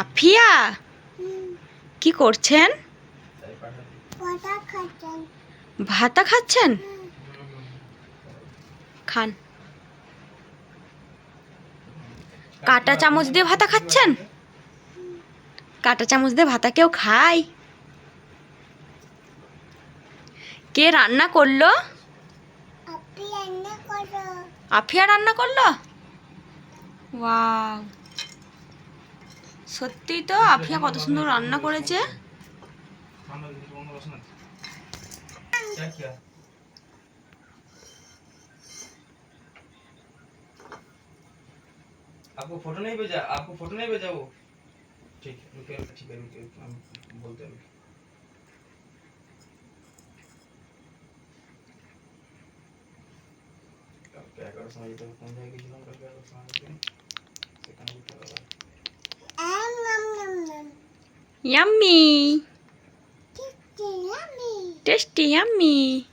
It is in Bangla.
আফিয়া? কি করছেন? ভাতা খাচ্ছেন? খান। কাটা চামচ দিয়ে ভাতা খাচ্ছেন? কাটা চামচ দিয়ে ভাতা কেউ খায়? কে রান্না করল? আফিয়া রান্না করল? ওয়াও। সত্যি তো আফিয়া কত সুন্দর রান্না করেছে क्या किया आपको फोटो नहीं भेजा आपको फोटो नहीं भेजा वो ठीक है रुकिए रुकिए, ठीक है रुकिए हम बोलते हैं रुकिए। কালকে এগারো সময় যেতে হবে Yummy. Tasty, yummy. Tasty, yummy.